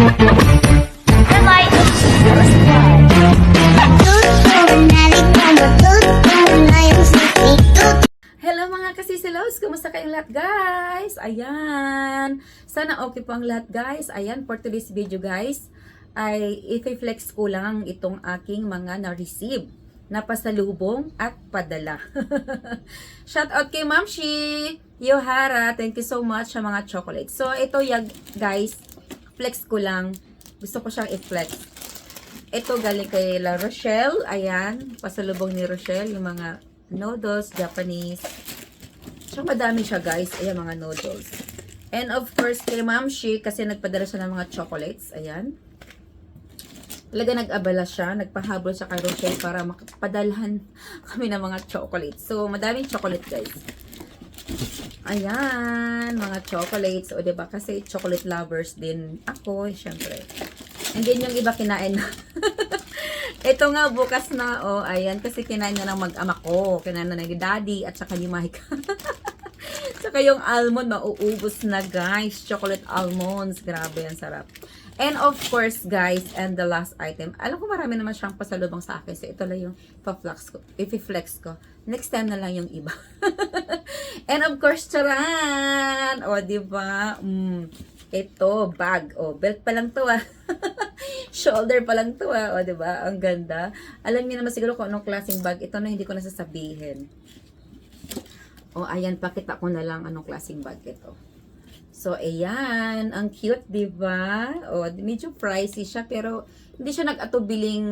Hello mga kasisilos! Kumusta kayong lahat guys? Ayan! Sana okay po ang lahat guys. Ayan, for today's video guys, ay i-flex ko lang itong aking mga na-receive na pasalubong at padala. Shout out kay Ma'am Shi! Yohara, thank you so much sa mga chocolates. So, ito yag, guys, flex ko lang. Gusto ko siyang i-flex. Ito galing kay La Rochelle. Ayan, pasalubong ni Rochelle, yung mga noodles, Japanese. So, madami siya guys. Ayan, mga noodles. And of course, kay Ma'am Shi, kasi nagpadala siya ng mga chocolates. Ayan. Talaga nag-abala siya. Nagpahabol siya kay Rochelle para makapadalhan kami ng mga chocolates. So, madaming chocolate guys. Ayan, mga chocolates. O, diba? Kasi chocolate lovers din ako, syempre. And then yung iba kinain na. Ito nga, bukas na, oh, ayan, kasi kinain na ng mag-ama ko. Kinain na ni daddy at saka ni Mike. Saka yung almond, mauubos na, guys. Chocolate almonds. Grabe, ang sarap. And of course, guys, and the last item. Alam ko marami naman siyang pasalubong sa akin. So, ito lang yung pa-flex ko. If-flex ko. Next time na lang yung iba. and of course, charan! O, di ba? Mm, ito, bag. O, belt pa lang to, ah. Shoulder pa lang to, ah. O, di ba? Ang ganda. Alam niyo naman siguro kung anong klaseng bag. Ito na hindi ko nasasabihin. O, ayan, pakita ko na lang anong klaseng bag ito. So, ayan. Ang cute, di ba? O, medyo pricey siya, pero hindi siya nag-atubiling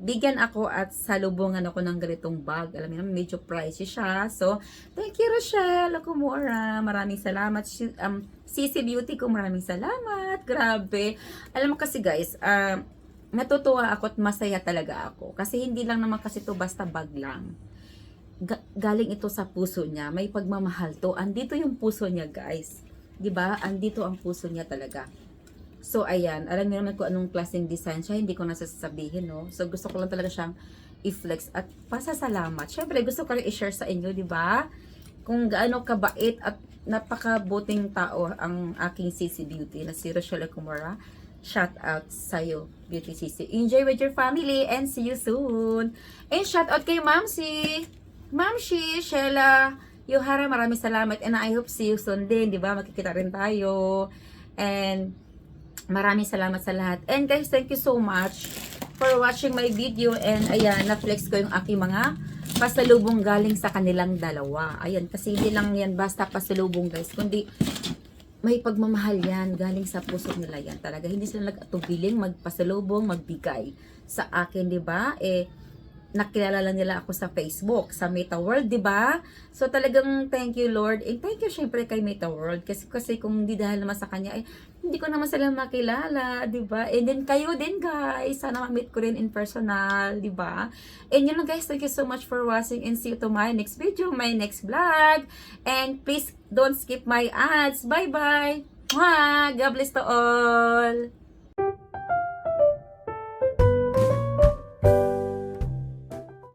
bigyan ako at salubungan ako ng ganitong bag. Alam niyo naman, medyo pricey siya. So, thank you, Rochelle Akumura. Maraming salamat. Um, CC Beauty ko, maraming salamat. Grabe. Alam mo kasi, guys, ah, natutuwa ako at masaya talaga ako. Kasi hindi lang naman kasi to basta bag lang ga- galing ito sa puso niya. May pagmamahal to. Andito yung puso niya, guys. 'Di ba? Andito ang puso niya talaga. So, ayan. Alam niyo naman kung anong klaseng design siya. Hindi ko na sasabihin, no? So, gusto ko lang talaga siyang i-flex at pasasalamat. Syempre, gusto ko rin i-share sa inyo, di ba? Kung gaano kabait at napakabuting tao ang aking CC Beauty na si Rochelle Kumura. Shout out sa'yo, Beauty CC. Enjoy with your family and see you soon. And shout out kay Mamsi. Mamsi, Sheila, Yohara, maraming salamat. And I hope see you soon din, di ba? Magkikita rin tayo. And maraming salamat sa lahat. And guys, thank you so much for watching my video. And ayan, na-flex ko yung aking mga pasalubong galing sa kanilang dalawa. Ayan, kasi hindi lang yan basta pasalubong guys, kundi may pagmamahal yan, galing sa puso nila yan. Talaga, hindi sila nag-atubiling, magpasalubong, magbigay sa akin, di ba? Eh, nakilala lang nila ako sa Facebook, sa Meta World, di ba? So talagang thank you Lord. And thank you syempre kay Meta World kasi kasi kung hindi dahil naman sa kanya ay hindi ko naman sila makilala, di ba? And then kayo din guys, sana ma-meet ko rin in personal, di ba? And yun lang guys, thank you so much for watching and see you to my next video, my next vlog. And please don't skip my ads. Bye-bye. God bless to all.